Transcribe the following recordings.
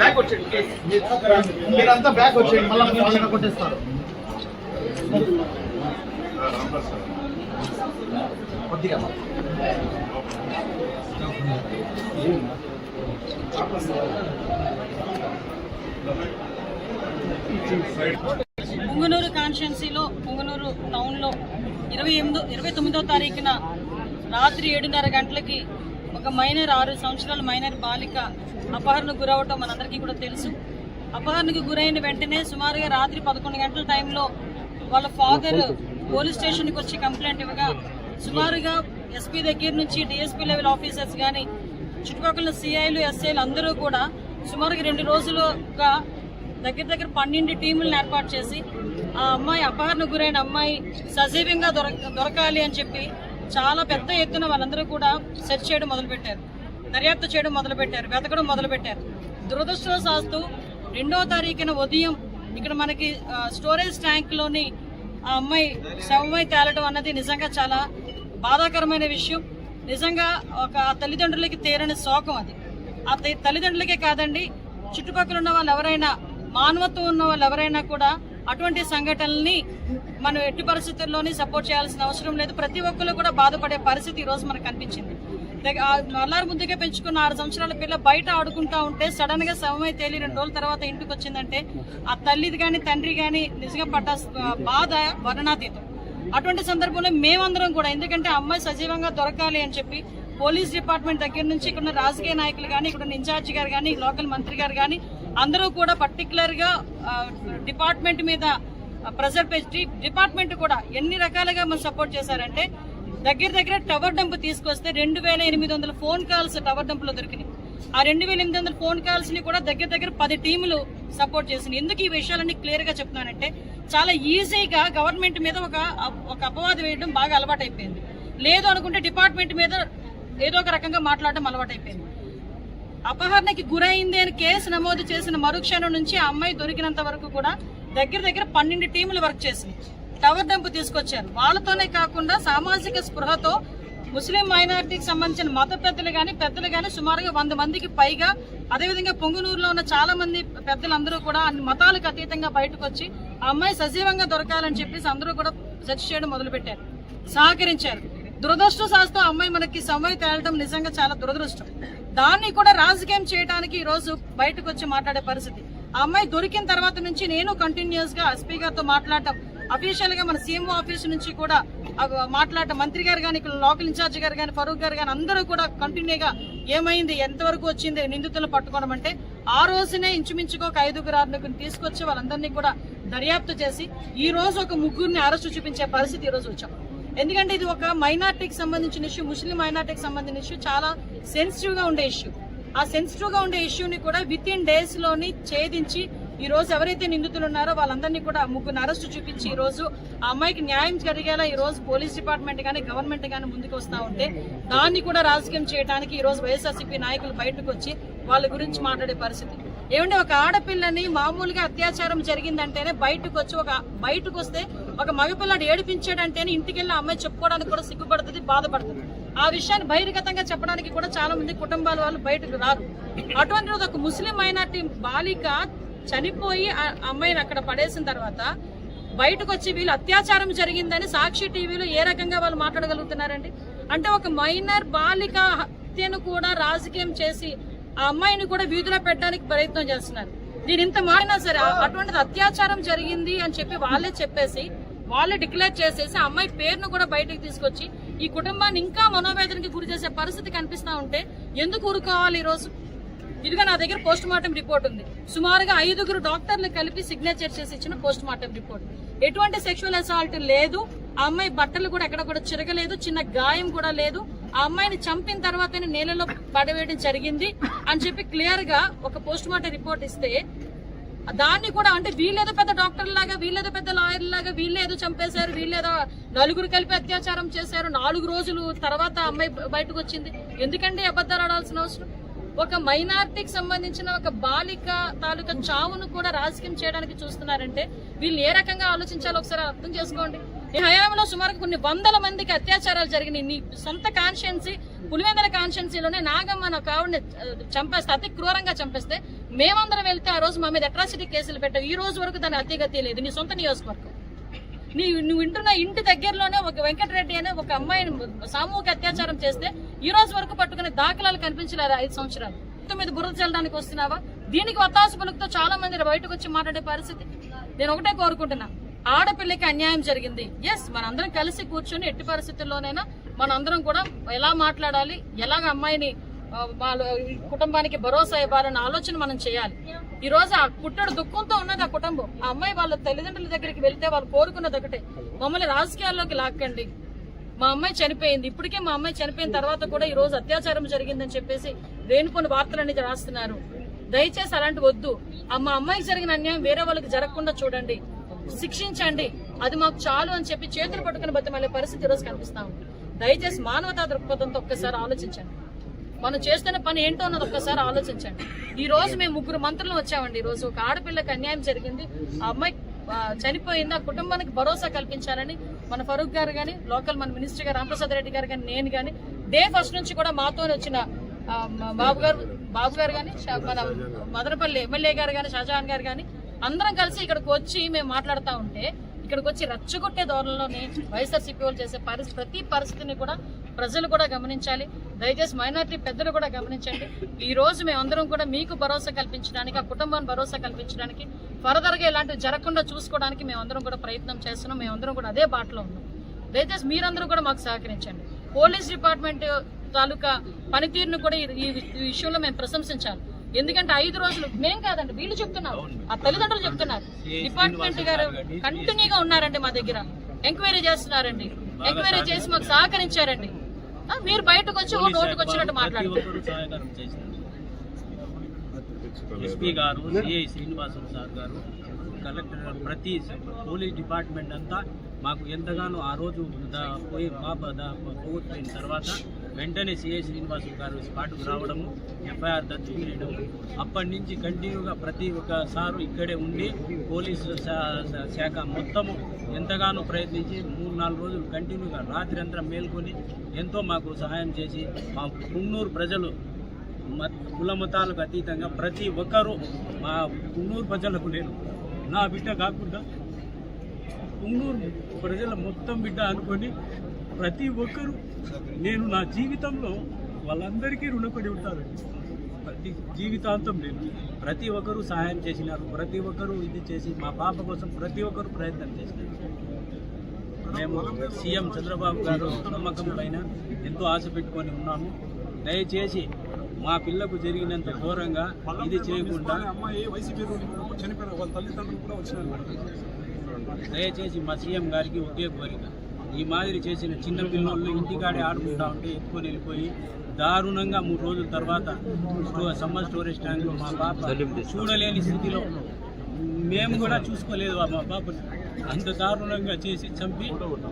Back వచ్చేయండి. మీరంతా back వచ్చేయండి మళ్ళీ కొట్టేస్తారు కొద్దిగా పుంగనూరు కాన్స్టిట్యున్సీలో పుంగనూరు టౌన్లో ఇరవై ఎనిమిదో ఇరవై తొమ్మిదో తారీఖున రాత్రి ఏడున్నర గంటలకి ఒక మైనర్ ఆరు సంవత్సరాల మైనర్ బాలిక అపహరణకు గురవటం మనందరికీ కూడా తెలుసు. అపహరణకు గురైన వెంటనే సుమారుగా రాత్రి పదకొండు గంటల టైంలో వాళ్ళ ఫాదర్ పోలీస్ స్టేషన్కి వచ్చి కంప్లైంట్ ఇవ్వగా సుమారుగా ఎస్పీ దగ్గర నుంచి డిఎస్పీ లెవెల్ ఆఫీసర్స్ కానీ చుట్టుపక్కల సిఐలు ఎస్ఐలు అందరూ కూడా సుమారుగా రెండు రోజులుగా దగ్గర దగ్గర పన్నెండు టీములను ఏర్పాటు చేసి ఆ అమ్మాయి అపహరణ గురైన అమ్మాయి సజీవంగా దొరక దొరకాలి అని చెప్పి చాలా పెద్ద ఎత్తున వాళ్ళందరూ కూడా సెర్చ్ చేయడం మొదలుపెట్టారు. దర్యాప్తు చేయడం మొదలుపెట్టారు. వెతకడం మొదలుపెట్టారు. దురదృష్టవశాస్తు రెండో తారీఖున ఉదయం ఇక్కడ మనకి స్టోరేజ్ ట్యాంక్లోని ఆ అమ్మాయి శవమై తేలడం అన్నది నిజంగా చాలా బాధాకరమైన విషయం. నిజంగా ఒక తల్లిదండ్రులకి తీరని శోకం అది. ఆ తల్లిదండ్రులకే కాదండి చుట్టుపక్కల ఉన్న వాళ్ళు ఎవరైనా మానవత్వం ఉన్న వాళ్ళు ఎవరైనా కూడా అటువంటి సంఘటనల్ని మనం ఎట్టి పరిస్థితుల్లోని సపోర్ట్ చేయాల్సిన అవసరం లేదు. ప్రతి ఒక్కరు కూడా బాధపడే పరిస్థితి ఈరోజు రోజు మనకు కనిపించింది. ఆ నల్లారు ముద్దుగా పెంచుకున్న ఆరు సంవత్సరాల పిల్ల బయట ఆడుకుంటా ఉంటే సడన్గా సమయం తేలి రెండు రోజుల తర్వాత ఇంటికి వచ్చిందంటే ఆ తల్లిది కానీ తండ్రి కానీ నిజంగా పడ్డ బాధ వర్ణనాతీతం. అటువంటి సందర్భంలో మేమందరం కూడా ఎందుకంటే అమ్మాయి సజీవంగా దొరకాలి అని చెప్పి పోలీస్ డిపార్ట్మెంట్ దగ్గర నుంచి ఇక్కడ రాజకీయ నాయకులు కానీ ఇక్కడ ఇన్ఛార్జ్ గారు కానీ లోకల్ మంత్రి గారు కానీ అందరూ కూడా పర్టికులర్గా డిపార్ట్మెంట్ మీద ప్రెజర్ పెట్టి డిపార్ట్మెంట్ కూడా ఎన్ని రకాలుగా మనం సపోర్ట్ చేశారంటే దగ్గర దగ్గర టవర్ డంప్ తీసుకొస్తే రెండు వేల ఎనిమిది వందల ఫోన్ కాల్స్ టవర్ డంప్లో దొరికినాయి. ఆ రెండు వేల ఎనిమిది వందల ఫోన్ కాల్స్ని కూడా దగ్గర దగ్గర పది టీములు సపోర్ట్ చేసింది. ఎందుకు ఈ విషయాలన్నీ క్లియర్గా చెప్తున్నానంటే చాలా ఈజీగా గవర్నమెంట్ మీద ఒక ఒక అపవాదం వేయడం బాగా అలవాటైపోయింది. లేదు అనుకుంటే డిపార్ట్మెంట్ మీద ఏదో ఒక రకంగా మాట్లాడడం అలవాటైపోయింది. అపహరణకి గురైంది అని కేసు నమోదు చేసిన మరుక్షణం నుంచి ఆ అమ్మాయి దొరికినంత వరకు కూడా దగ్గర దగ్గర పన్నెండు టీములు వర్క్ చేసింది టవర్ డంప్ తీసుకొచ్చారు. వాళ్ళతోనే కాకుండా సామాజిక స్పృహతో ముస్లిం మైనారిటీకి సంబంధించిన మత పెద్దలు కానీ పెద్దలు కానీ సుమారుగా వంద మందికి పైగా అదేవిధంగా పొంగునూరులో ఉన్న చాలా మంది పెద్దలందరూ కూడా అన్ని మతాలకు అతీతంగా బయటకు వచ్చి ఆ అమ్మాయి సజీవంగా దొరకాలని చెప్పేసి అందరూ కూడా సెర్చ్ చేయడం మొదలుపెట్టారు. సహకరించారు. దురదృష్టం శాస్త్ర అమ్మాయి మనకి సమయం తేలడం నిజంగా చాలా దురదృష్టం. దాన్ని కూడా రాజకీయం చేయడానికి ఈ రోజు బయటకు వచ్చి మాట్లాడే పరిస్థితి. ఆ అమ్మాయి దొరికిన తర్వాత నుంచి నేను కంటిన్యూస్గా ఎస్పీ గారితో మాట్లాడటం అఫీషియల్గా మన సీఎంఓ ఆఫీస్ నుంచి కూడా మాట్లాడటం మంత్రి గారు కానీ లోకల్ ఇన్ఛార్జ్ గారు కానీ ఫరూక్ గారు కానీ అందరూ కూడా కంటిన్యూగా ఏమైంది ఎంతవరకు వచ్చింది నిందితులను పట్టుకోవడం అంటే ఆ రోజునే ఇంచుమించుగా ఒక ఐదుగురు ఆరుగురిని తీసుకొచ్చి వాళ్ళందరినీ కూడా దర్యాప్తు చేసి ఈ రోజు ఒక ముగ్గురిని అరెస్టు చూపించే పరిస్థితి ఈ రోజు వచ్చాం. ఎందుకంటే ఇది ఒక మైనార్టీకి సంబంధించిన ఇష్యూ ముస్లిం మైనార్టీకి సంబంధించిన ఇష్యూ చాలా సెన్సిటివ్గా ఉండే ఇష్యూ ఆ సెన్సిటివ్గా ఉండే ఇష్యూని కూడా విత్ ఇన్ డేస్లోని ఛేదించి ఈ రోజు ఎవరైతే నిందితులు ఉన్నారో వాళ్ళందరినీ కూడా ముగ్గురు అరెస్టు చూపించి ఈ రోజు ఆ అమ్మాయికి న్యాయం జరిగేలా ఈ రోజు పోలీస్ డిపార్ట్మెంట్ కానీ గవర్నమెంట్ కానీ ముందుకు వస్తా ఉంటే దాన్ని కూడా రాజకీయం చేయడానికి ఈ రోజు వైఎస్ఆర్సీపీ నాయకులు బయటకు వచ్చి వాళ్ళ గురించి మాట్లాడే పరిస్థితి. ఏమంటే ఒక ఆడపిల్లని మామూలుగా అత్యాచారం జరిగిందంటేనే బయటకు వచ్చి ఒక బయటకు వస్తే ఒక మగపిల్లాడు ఏడిపించాడంటేనే ఇంటికి వెళ్ళి ఆ అమ్మాయి చెప్పుకోవడానికి కూడా సిగ్గుపడుతుంది బాధపడుతుంది. ఆ విషయాన్ని బహిర్గతంగా చెప్పడానికి కూడా చాలా మంది కుటుంబాల వాళ్ళు బయటకు రారు. అటువంటి రోజు ఒక ముస్లిం మైనార్టీ బాలిక చనిపోయి అమ్మాయిని అక్కడ పడేసిన తర్వాత బయటకు వచ్చి వీళ్ళు అత్యాచారం జరిగిందని సాక్షి టీవీలో ఏ రకంగా వాళ్ళు మాట్లాడగలుగుతున్నారండి? అంటే ఒక మైనర్ బాలిక హత్యను కూడా రాజకీయం చేసి ఆ అమ్మాయిని కూడా వీధిలో పెట్టడానికి ప్రయత్నం చేస్తున్నారు. నేను ఇంత మారినా సరే అటువంటిది అత్యాచారం జరిగింది అని చెప్పి వాళ్ళే చెప్పేసి వాళ్ళే డిక్లేర్ చేసేసి ఆ అమ్మాయి పేరును కూడా బయటకు తీసుకొచ్చి ఈ కుటుంబాన్ని ఇంకా మనోవేదనకి గురి చేసే పరిస్థితి కనిపిస్తా ఉంటే ఎందుకు ఊరుకోవాలి ఈ రోజు? ఇదిగా నా దగ్గర పోస్ట్ మార్టం రిపోర్ట్ ఉంది. సుమారుగా ఐదుగురు డాక్టర్లు కలిపి సిగ్నేచర్ చేసి ఇచ్చిన పోస్ట్ మార్టం రిపోర్ట్. ఎటువంటి సెక్షువల్ అసాల్ట్ లేదు. ఆ అమ్మాయి బట్టలు కూడా ఎక్కడ కూడా చిరగలేదు. చిన్న గాయం కూడా లేదు. ఆ అమ్మాయిని చంపిన తర్వాతనే నేలలో పడవేయడం జరిగింది అని చెప్పి క్లియర్గా ఒక పోస్ట్ మార్టం రిపోర్ట్ ఇస్తే దాన్ని కూడా అంటే వీళ్ళేదో పెద్ద డాక్టర్ లాగా వీళ్ళేదో పెద్ద లాయర్ లాగా వీళ్ళేదో చంపేశారు వీళ్ళేదో నలుగురు కలిపి అత్యాచారం చేశారు. నాలుగు రోజులు తర్వాత అమ్మాయి బయటకు వచ్చింది. ఎందుకండి అబద్ధాలు ఆడాల్సిన అవసరం? ఒక మైనార్టీకి సంబంధించిన ఒక బాలిక తాలూకా చావును కూడా రాజకీయం చేయడానికి చూస్తున్నారంటే వీళ్ళు ఏ రకంగా ఆలోచించాలో ఒకసారి అర్థం చేసుకోండి. ఈ హయాంలో సుమారు కొన్ని వందల మందికి అత్యాచారాలు జరిగినాయి. నీ సొంత కాన్షియన్సీ పులివెందల కాన్షియన్సీలోనే నాగమ్మ నా కావుడిని చంపేస్తే అతి క్రూరంగా చంపేస్తే మేమందరం వెళ్తే ఆ రోజు మా మీద అట్రాసిటీ కేసులు పెట్టావు ఈ రోజు వరకు దాని అతిగతి లేదు. నీ సొంత నియోజకవర్గం. నీ నువ్వు వింటున్న ఇంటి దగ్గరలోనే ఒక వెంకటరెడ్డి అనే ఒక అమ్మాయిని సామూహిక అత్యాచారం చేస్తే ఈ రోజు వరకు పట్టుకునే దాఖలాలు కనిపించలేదు ఐదు సంవత్సరాలు? మీద బురద చల్లడానికి వస్తున్నావా? దీనికి వత్తాసు పలుకుతో చాలా మంది బయటకు వచ్చి మాట్లాడే పరిస్థితి. నేను ఒకటే కోరుకుంటున్నా. ఆడపిల్లకి అన్యాయం జరిగింది. ఎస్ మనందరం కలిసి కూర్చొని ఎట్టి పరిస్థితుల్లోనైనా మనందరం కూడా ఎలా మాట్లాడాలి ఎలాగ అమ్మాయిని వాళ్ళ కుటుంబానికి భరోసా ఇవ్వాలన్న ఆలోచన మనం చేయాలి. ఈ రోజు ఆ కుట్టడు దుఃఖంతో ఉన్నది ఆ కుటుంబం. ఆ అమ్మాయి వాళ్ళ తల్లిదండ్రుల దగ్గరికి వెళ్తే వాళ్ళు కోరుకున్నది ఒకటే. మమ్మల్ని రాజకీయాల్లోకి లాక్కండి. మా అమ్మాయి చనిపోయింది. ఇప్పటికే మా అమ్మాయి చనిపోయిన తర్వాత కూడా ఈ రోజు అత్యాచారం జరిగిందని చెప్పేసి లేనిపోని వార్తలన్నీ రాస్తున్నారు. దయచేసి అలాంటి వద్దు. ఆ మా అమ్మాయికి జరిగిన అన్యాయం వేరే వాళ్ళకి జరగకుండా చూడండి. శిక్షించండి. అది మాకు చాలు అని చెప్పి చేతులు పట్టుకుని బతిమలే పరిస్థితి ఈరోజు రోజు కనిపిస్తా ఉంది. దయచేసి మానవతా దృక్పథంతో ఒక్కసారి ఆలోచించండి. మనం చేస్తున్న పని ఏంటో అన్నది ఒక్కసారి ఆలోచించండి. ఈ రోజు మేము ముగ్గురు మంత్రులు వచ్చామండి. ఈ రోజు ఒక ఆడపిల్లకి అన్యాయం జరిగింది. ఆ అమ్మాయి చనిపోయింది. ఆ కుటుంబానికి భరోసా కల్పించాలని మన ఫరూక్ గారు కానీ లోకల్ మన మినిస్టర్ గారు రామప్రసాద్ రెడ్డి గారు కానీ నేను కానీ డే ఫస్ట్ నుంచి కూడా మాతో వచ్చిన బాబు గారు బాబు గారు కానీ మన మదనపల్లి ఎమ్మెల్యే గారు కానీ షాజహాన్ గారు కానీ అందరం కలిసి ఇక్కడికి వచ్చి మేము మాట్లాడుతూ ఉంటే ఇక్కడికి వచ్చి రచ్చగొట్టే ధోరణిలోనే వైఎస్ఆర్సీపీ వాళ్ళు చేసే పరిస్థితి ప్రతి పరిస్థితిని కూడా ప్రజలు కూడా గమనించాలి. దయచేసి మైనార్టీ పెద్దలు కూడా గమనించండి. ఈ రోజు మేమందరం కూడా మీకు భరోసా కల్పించడానికి ఆ కుటుంబాన్ని భరోసా కల్పించడానికి ఫర్దర్గా ఇలాంటివి జరగకుండా చూసుకోవడానికి మేమందరం కూడా ప్రయత్నం చేస్తున్నాం. మేమందరం కూడా అదే బాటలో ఉన్నాం. దయచేసి మీరందరూ కూడా మాకు సహకరించండి. పోలీస్ డిపార్ట్మెంట్ తాలూకా పనితీరును కూడా ఈ ఈ విషయంలో మేము ప్రశంసించాలి. ఎందుకంటే ఐదు రోజులు మేం కాదండి వీళ్ళు చెప్తున్నారు. ఆ తల్లిదండ్రులు చెప్తున్నారు. డిపార్ట్మెంట్ గారు కంటిన్యూగా ఉన్నారండి మా దగ్గర. ఎంక్వైరీ చేస్తున్నారండి. ఎంక్వైరీ చేసి మాకు సహకరించారండి. మీరు బయటకు వచ్చి ఓ నోటుకు వచ్చినట్టు మాట్లాడుతున్నారు ఎస్పీ గారు సిఐ శ్రీనివాసం సార్ గారు కలెక్టర్ ప్రతి పోలీస్ డిపార్ట్మెంట్ అంతా మాకు ఎంతగానో ఆ రోజు పోయి పోగొట్టుకున్న తర్వాత వెంటనే సిఐ శ్రీనివాస్ గారు స్పాట్కు రావడము ఎఫ్ఐఆర్ దత్తు చేయడం అప్పటి నుంచి కంటిన్యూగా ప్రతి ఒక్క సారు ఇక్కడే ఉండి పోలీసు శా- శా- శాఖ మొత్తము ఎంతగానో ప్రయత్నించి మూడు నాలుగు రోజులు కంటిన్యూగా రాత్రి అంతా మేల్కొని ఎంతో మాకు సహాయం చేసి మా కున్నూరు ప్రజలు మత కుల మతాలకు అతీతంగా ప్రతి ఒక్కరూ మా కున్నూరు ప్రజలకు నేను నా బిడ్డ కాకుండా కున్నూరు ప్రజల మొత్తం బిడ్డ అనుకొని ప్రతి ఒక్కరూ నేను నా జీవితంలో వాళ్ళందరికీ రుణపడి ఉంటారు. ప్రతి జీవితాంతం నేను. ప్రతి ఒక్కరూ సహాయం చేసినారు. ప్రతి ఒక్కరూ ఇది చేసి మా పాప కోసం ప్రతి ఒక్కరూ ప్రయత్నం చేసినారు. మేము సీఎం చంద్రబాబు గారు నమ్మకం పైన ఎంతో ఆశ పెట్టుకొని ఉన్నాము. దయచేసి మా పిల్లకు జరిగినంత ఘోరంగా ఇది చేయకుండా దయచేసి మా సీఎం గారికి ఒకే కోరిక. ఈ మాదిరి చేసిన చిన్న పిల్లలు ఇంటికాడే ఆడుకుంటా ఉంటే ఎత్తుకొని వెళ్ళిపోయి దారుణంగా మూడు రోజుల తర్వాత సమ్మర్ స్టోరేజ్ ట్యాంక్లో మా పాప చూడలేని స్థితిలో మేము కూడా చూసుకోలేదు మా పాపని. అంత దారుణంగా చేసి చంపి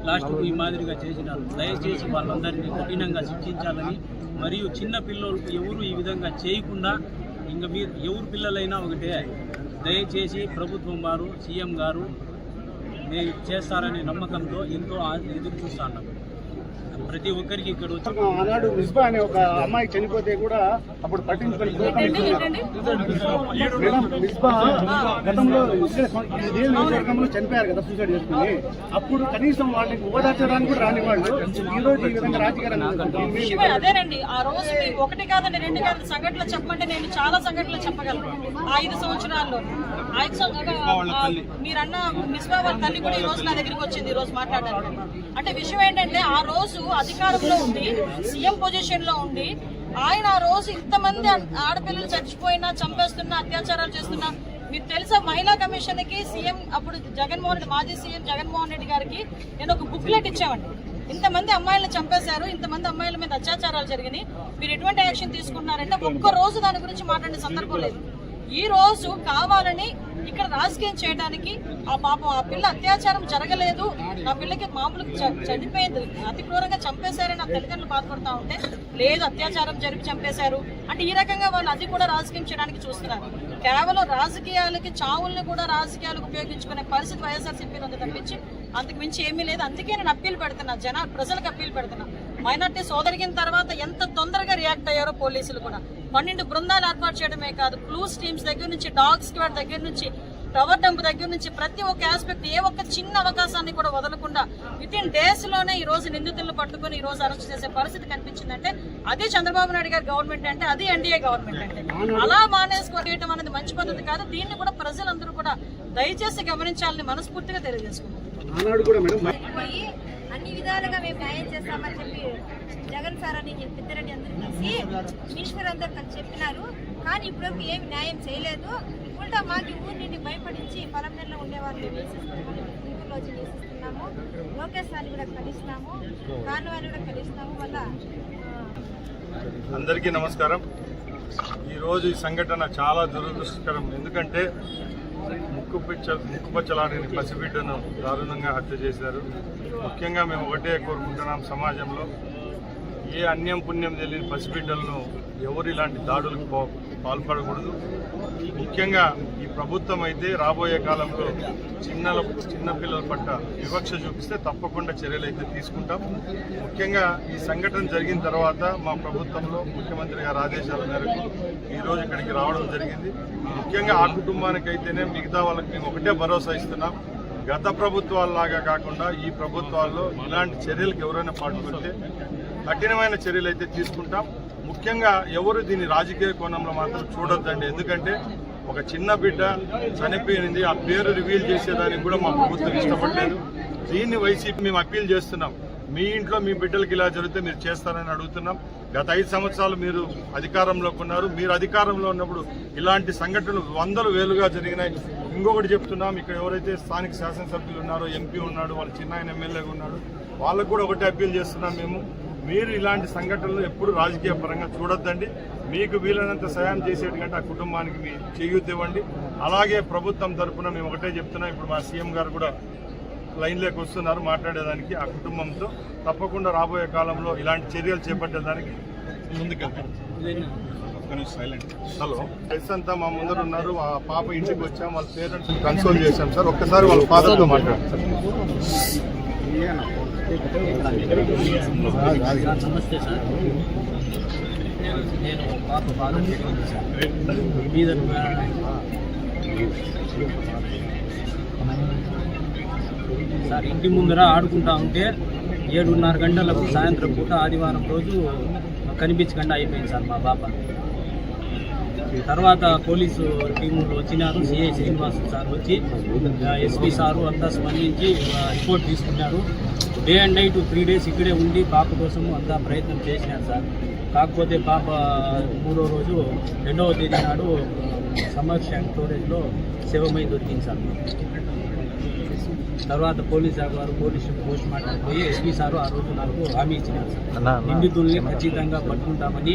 లాస్ట్కు ఈ మాదిరిగా చేసినారు దయచేసి వాళ్ళందరినీ కఠినంగా శిక్షించాలని మరియు చిన్న పిల్లలకు ఎవరు ఈ విధంగా చేయకుండా ఇంకా మీరు ఎవరు పిల్లలైనా ఒకటే. దయచేసి ప్రభుత్వం వారు సీఎం గారు మీరు చేస్తారనే నమ్మకంతో ఎంతో ఆ- ఎదురు చూస్తున్నాం ప్రతి ఒక్కరికి ఇక్కడ ఆనాడు మిస్బా అనే ఒక అమ్మాయి చనిపోతే కూడా అప్పుడు పట్టించుకొని ఏంటండి ఏంటండి? మేడం మిస్బా గతంలో ఇక్కడ ఇదే నియోజకవర్గంలో చనిపోయారు కదా సూసైడ్ చేసుకుని. అప్పుడు కనీసం వాళ్ళకి ఓదార్చడానికి కూడా రాని వాళ్ళు ఈ రోజు ఈ విధంగా రాజకీయాలు విషయమే అదేనండి. ఆ రోజు ఒకటి కాదండి రెండు కాదు. సంఘటనలు చెప్పమంటే నేను చాలా సంఘటనలు చెప్పగలను. ఆ ఐదు సంవత్సరాల్లో. ఐదు మీరన్న మిస్బా వాళ్ళ తల్లి కూడా ఈ రోజు నా దగ్గరికి వచ్చింది ఈ రోజు మాట్లాడడానికి. అంటే విషయం ఏంటంటే ఆ రోజు అధికారంలో ఉండి సీఎం పొజిషన్లో ఉండి ఆయన ఆ రోజు ఇంతమంది ఆడపిల్లలు చచ్చిపోయినా చంపేస్తున్నా అత్యాచారాలు చేస్తున్నా మీకు తెలుసా మహిళా కమిషన్కి సీఎం అప్పుడు జగన్మోహన్ రెడ్డి మాజీ సీఎం జగన్మోహన్ రెడ్డి గారికి నేను ఒక బుక్లెట్ ఇచ్చామండి. ఇంతమంది అమ్మాయిలను చంపేశారు ఇంతమంది అమ్మాయిల మీద అత్యాచారాలు జరిగినాయి. మీరు ఎటువంటి యాక్షన్ తీసుకున్నారంటే ఒక్క రోజు దాని గురించి మాట్లాడే సందర్భం లేదు. ఈ రోజు కావాలని ఇక్కడ రాజకీయం చేయడానికి ఆ పాపం ఆ పిల్ల అత్యాచారం జరగలేదు. ఆ పిల్లకి మామూలు చ- చనిపోయింది. అతి క్రూరంగా చంపేశారని ఆ తల్లిదండ్రులు బాధపడతా ఉంటే లేదు అత్యాచారం జరిపి చంపేశారు. అంటే ఈ రకంగా వాళ్ళు అది కూడా రాజకీయం చేయడానికి చూస్తున్నారు. కేవలం రాజకీయాలకి చావుల్ని కూడా రాజకీయాలకు ఉపయోగించుకునే పరిస్థితి వైఎస్ఆర్సీపీ ఉంది తప్పించి అంతకు మించి ఏమీ లేదు. అందుకే నేను అప్పీలు పెడుతున్నా జనాలు ప్రజలకు అప్పీలు పెడుతున్నా. మైనార్టీ సోదరిగిన తర్వాత ఎంత తొందరగా రియాక్ట్ అయ్యారో పోలీసులు కూడా. పన్నెండు బృందాలు ఏర్పాటు చేయడమే కాదు క్లూస్ టీమ్స్ దగ్గర నుంచి డాగ్ స్క్వాడ్ దగ్గర నుంచి టవర్ డంప్ దగ్గర నుంచి ప్రతి ఒక్క ఆస్పెక్ట్ ఏ ఒక్క చిన్న అవకాశాన్ని కూడా వదలకుండా విత్ ఇన్ డేస్లోనే ఈ రోజు నిందితులను పట్టుకొని ఈ రోజు అరెస్ట్ చేసే పరిస్థితి కనిపించిందంటే అదే చంద్రబాబు నాయుడు గారి గవర్నమెంట్ అంటే అది ఎన్డీఏ గవర్నమెంట్ అంటే. అలా మానేసుకోవడం అనేది మంచి పద్ధతి కాదు దీన్ని కూడా ప్రజలందరూ కూడా దయచేసి గమనించాలని మనస్ఫూర్తిగా తెలియజేసుకున్నాం అన్ని విధాలుగా మేము న్యాయం చేస్తామని చెప్పి జగన్ సార్ అని పెద్దరెడ్డి అందరూ కలిసి మినిస్టర్ అందరు కలిసి చెప్పినారు. కానీ ఇప్పటివరకు ఏమి న్యాయం చేయలేదు. ఉల్టా మాకు ఊరి నుండి భయపడించి పొలంలో ఉండేవాళ్ళు వేసిస్తున్నాము గుంటూరులో వచ్చి వేసిస్తున్నాము లోకేష్ సార్ని కూడా కలిసినాము. కాన్వాన్ని కూడా కలిసినాము. వల్ల అందరికీ నమస్కారం. ఈరోజు ఈ సంఘటన చాలా దురదృష్టకరం. ఎందుకంటే ముక్కు పిచ్చ ముక్కుపచ్చలాడిన పసిబిడ్డను దారుణంగా హత్య చేశారు. ముఖ్యంగా మేము ఒకటే కోరుకుంటున్నాం సమాజంలో. ఏ అన్యం పుణ్యం తెలియని పసిబిడ్డలను ఎవరు ఇలాంటి దాడులకు పా- పాల్పడకూడదు. ముఖ్యంగా ఈ ప్రభుత్వం అయితే రాబోయే కాలంలో చిన్న చిన్నపిల్లల పట్ల వివక్ష చూపిస్తే తప్పకుండా చర్యలు అయితే తీసుకుంటాం. ముఖ్యంగా ఈ సంఘటన జరిగిన తర్వాత మా ప్రభుత్వంలో ముఖ్యమంత్రి గారి ఆదేశాల మేరకు ఈరోజు ఇక్కడికి రావడం జరిగింది. ముఖ్యంగా ఆ కుటుంబానికి అయితేనే మిగతా వాళ్ళకి మేము ఒకటే భరోసా ఇస్తున్నాం. గత ప్రభుత్వాల్లాగా కాకుండా ఈ ప్రభుత్వాల్లో ఇలాంటి చర్యలకు ఎవరైనా పాల్పడితే కఠినమైన చర్యలు అయితే తీసుకుంటాం. ముఖ్యంగా ఎవరు దీన్ని రాజకీయ కోణంలో మాత్రం చూడొద్దండి. ఎందుకంటే ఒక చిన్న బిడ్డ చనిపోయింది ఆ పేరు రివీల్ చేసేదానికి కూడా మా ప్రభుత్వం ఇష్టపడలేదు. దీన్ని వైసీపీ మేము అప్పీల్ చేస్తున్నాం. మీ ఇంట్లో మీ బిడ్డలకి ఇలా జరిగితే మీరు చేస్తారని అడుగుతున్నాం. గత ఐదు సంవత్సరాలు మీరు అధికారంలోకి ఉన్నారు. మీరు అధికారంలో ఉన్నప్పుడు ఇలాంటి సంఘటనలు వందలు వేలుగా జరిగినాయి. ఇంకొకటి చెప్తున్నాం ఇక్కడ ఎవరైతే స్థానిక శాసనసభ్యులు ఉన్నారో ఎంపీ ఉన్నాడు వాళ్ళ చిన్న ఆయన ఎమ్మెల్యేగా ఉన్నాడు వాళ్ళకు కూడా ఒకటి అప్పీల్ చేస్తున్నాం మేము. మీరు ఇలాంటి సంఘటనలు ఎప్పుడు రాజకీయ పరంగా చూడొద్దండి. మీకు వీలైనంత సాయం చేసేటంటే ఆ కుటుంబానికి మీ చేయూతివ్వండి అలాగే ప్రభుత్వం తరఫున మేము ఒకటే చెప్తున్నాం. ఇప్పుడు మా సీఎం గారు కూడా లైన్లోకి వస్తున్నారు మాట్లాడేదానికి ఆ కుటుంబంతో. తప్పకుండా రాబోయే కాలంలో ఇలాంటి చర్యలు చేపట్టేదానికి ముందుకెళ్తాం హలో ఎస్ అంతా మా ముందర ఉన్నారు. ఆ పాప ఇంటికి వచ్చాం. వాళ్ళ పేరెంట్స్ కన్సోల్ చేశాం సార్. ఒక్కసారి వాళ్ళ ఫాదర్తో మాట్లాడారు సార్. నమస్తే సార్ నేను పాప బాధ జరిగింది సార్ మీద సార్ ఇంటి ముందర ఆడుకుంటా ఉంటే ఏడున్నర గంటలకు సాయంత్రం పూట ఆదివారం రోజు కనిపించకుండా అయిపోయింది సార్ మా పాప. తర్వాత పోలీసు టీములు వచ్చినారు సిఐ శ్రీనివాస్ సార్ వచ్చి ఎస్పీ సారు అంతా స్పందించి రిపోర్ట్ తీసుకున్నారు. Day and night three days ఇక్కడే ఉండి పాప కోసం అంతా ప్రయత్నం చేసినారు సార్. కాకపోతే పాప మూడో రోజు రెండవ తేదీ నాడు సమ్మర్ ట్యాంక్ స్టోరేజ్లో శవమై దొరికింది సార్. తర్వాత పోలీస్ శాఖ వారు పోలీసు పోస్ట్ మార్టం పోయి ఎస్పీ సారు ఆ రోజు నాకు హామీ ఇచ్చినారు సార్. నిందితుల్ని ఖచ్చితంగా పట్టుకుంటామని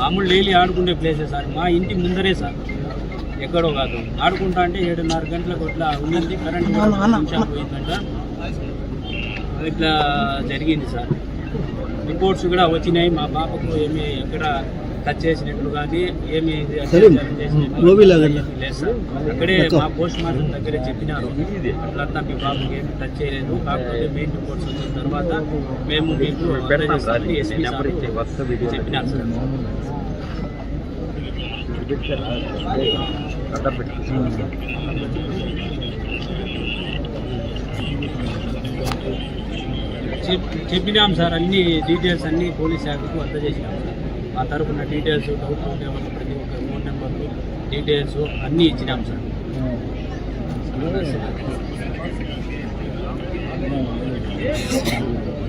మామూలు డైలీ ఆడుకునే ప్లేసే సార్? మా ఇంటి ముందరే సార్. ఎక్కడో కాదు. ఆడుకుంటా అంటే ఏడున్నర గంటలకు ఇట్లా ఉండింది. కరెంట్ నిమిషాలు పోయిందంట. ఇట్లా జరిగింది సార్. రిపోర్ట్స్ కూడా వచ్చినాయి. మా పాపకు ఏమి ఎక్కడ టచ్ చేసినట్లు కానీ ఏమి లేదు సార్. అక్కడే మా పోస్ట్ మార్టం దగ్గరే చెప్పినారు. అట్లంతా మీ బాబుకి ఏమి టచ్ చేయలేదు. కాకపోతే మెయిన్ రిపోర్ట్స్ వచ్చిన తర్వాత మేము మీకు చెప్పినారు సార్. చెప్- చెప్పినాం సార్ అన్ని డీటెయిల్స్ అన్ని పోలీస్ శాఖకు అందజేసినాం సార్. మా తరఫున డీటెయిల్స్ డౌట్ ఉంటే వాళ్ళు ప్రతి ఒక్క ఫోన్ నెంబర్లు డీటెయిల్స్ అన్నీ ఇచ్చినాం సార్.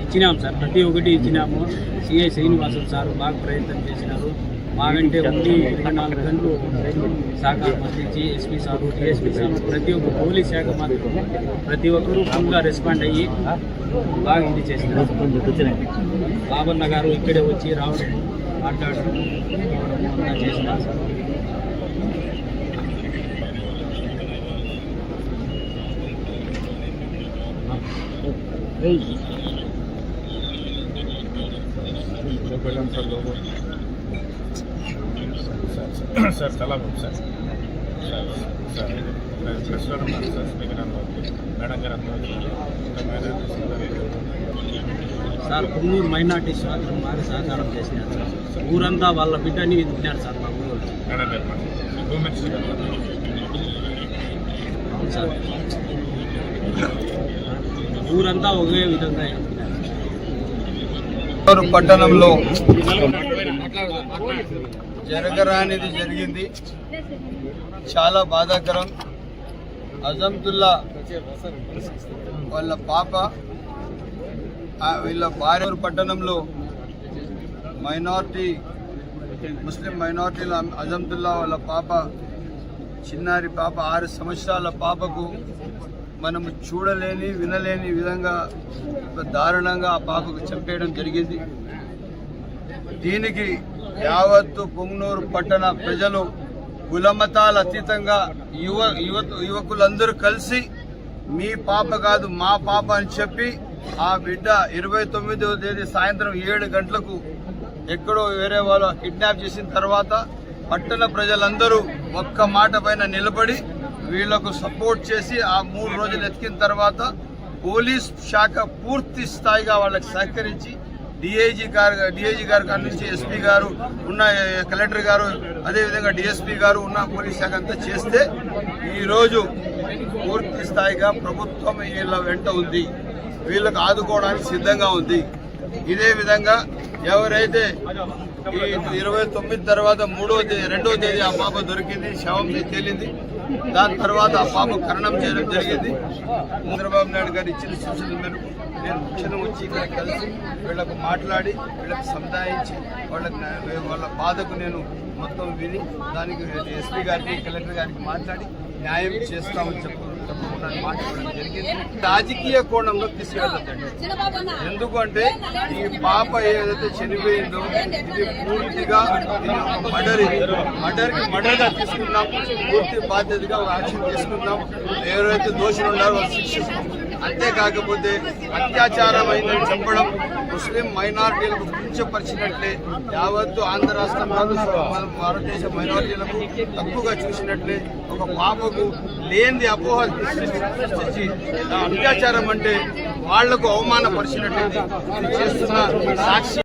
ఇచ్చినాం సార్ ప్రతి ఒక్కటి ఇచ్చినాము. సిఐ శ్రీనివాసులు సార్ బాగా ప్రయత్నం చేసినారు. మాకంటే ఉండి ఇరవై నాలుగు గంటలు శాఖ మంత్రి ఎస్పీ సార్ డిఎస్పీ సార్ ప్రతి ఒక్క పోలీస్ శాఖ మాత్రం ప్రతి ఒక్కరూ ఫుల్గా రెస్పాండ్ అయ్యి బాగా ఇది చేసినారు బాబన్న గారు ఇక్కడే వచ్చి రావడం మాట్లాడడం అంతా చేసినారు సార్ సార్ చాలా బాగుంది సార్. సార్ సార్ ప్రెస్ గారు ఉన్నారు సార్ స్పీకర్ అందరూ మేడం గారు అందరూ సార్ కున్నూరు మైనార్టీస్ మాత్రం బాగా సహకారం చేసినారు సార్. ఊరంతా వాళ్ళ బిడ్డని వెతికినారు సార్ మా ఊరు. సార్. ఊరంతా ఒకే విధంగా పట్టణంలో జరగరానిది జరిగింది. చాలా బాధాకరం. అజంతుల్లా వాళ్ళ పాప వీళ్ళ భార్య పట్టణంలో మైనార్టీ ముస్లిం మైనార్టీల అజంతుల్లా వాళ్ళ పాప చిన్నారి పాప ఆరు సంవత్సరాల పాపకు మనము చూడలేని వినలేని విధంగా దారుణంగా ఆ పాపకు చంపేయడం జరిగింది. దీనికి యావత్తు పొంగనూరు పట్టణ ప్రజలు కులమతాల అతీతంగా యువ యువత యువకులందరూ కలిసి మీ పాప కాదు మా పాప అని చెప్పి ఆ బిడ్డ ఇరవై తొమ్మిదవ తేదీ సాయంత్రం ఏడు గంటలకు ఎక్కడో వేరే వాళ్ళు కిడ్నాప్ చేసిన తర్వాత పట్టణ ప్రజలందరూ ఒక్క మాట పైన నిలబడి వీళ్ళకు సపోర్ట్ చేసి ఆ మూడు రోజులు ఎతికిన తర్వాత పోలీస్ శాఖ పూర్తి స్థాయిగా వాళ్ళకి సహకరించి డిఐజీ గారు డిఐజీ గారు కాడి నుంచి ఎస్పీ గారు ఉన్న కలెక్టర్ గారు అదేవిధంగా డిఎస్పీ గారు ఉన్న పోలీస్ శాఖ అంతా చేస్తే ఈరోజు పూర్తి స్థాయిగా ప్రభుత్వం వీళ్ళ వెంట ఉంది. వీళ్ళకు ఆదుకోవడానికి సిద్ధంగా ఉంది. ఇదే విధంగా ఎవరైతే ఈ ఇరవై తొమ్మిది తర్వాత మూడో తేదీ రెండో తేదీ ఆ పాప దొరికింది శవం తేలింది. దాని తర్వాత ఆ పాప కరణం చేయడం జరిగింది. చంద్రబాబు నాయుడు గారు ఇచ్చిన సూచనల మేరకు నేను ముఖ్యంగా వచ్చి ఇక్కడ కలిసి వీళ్ళకు మాట్లాడి వీళ్ళకి సముదాయించి వాళ్ళకి వాళ్ళ బాధకు నేను మొత్తం విని దానికి ఎస్పీ గారికి కలెక్టర్ గారికి మాట్లాడి న్యాయం చేస్తామని చెప్పు చెప్పకుండా మాట్లాడడం జరిగింది. రాజకీయ కోణంలో తీసుకెళ్ళదండి ఎందుకంటే ఈ పాప ఏదైతే చనిపోయిందో ఇది పూర్తిగా ఒక మర్డర్ మర్డర్కి మర్డర్ తీసుకున్నాం పూర్తి బాధ్యతగా యాక్షన్ తీసుకున్నాం ఎవరైతే దోషులు ఉన్నారో వాళ్ళు శిక్షిస్తాం. అంతేకాకపోతే అత్యాచారమైన అయిందని చెప్పడం ముస్లిం మైనారిటీలకు కించపరిచినట్లే యావత్తు ఆంధ్ర రాష్ట్రం భారతదేశ మైనారిటీలకు తక్కువగా చూసినట్లే ఒక పాపకు లేనిది అపోహ సృష్టించి ఆ అత్యాచారం అంటే వాళ్ళకు అవమానపరిచినట్లయితే చేస్తున్న సాక్షి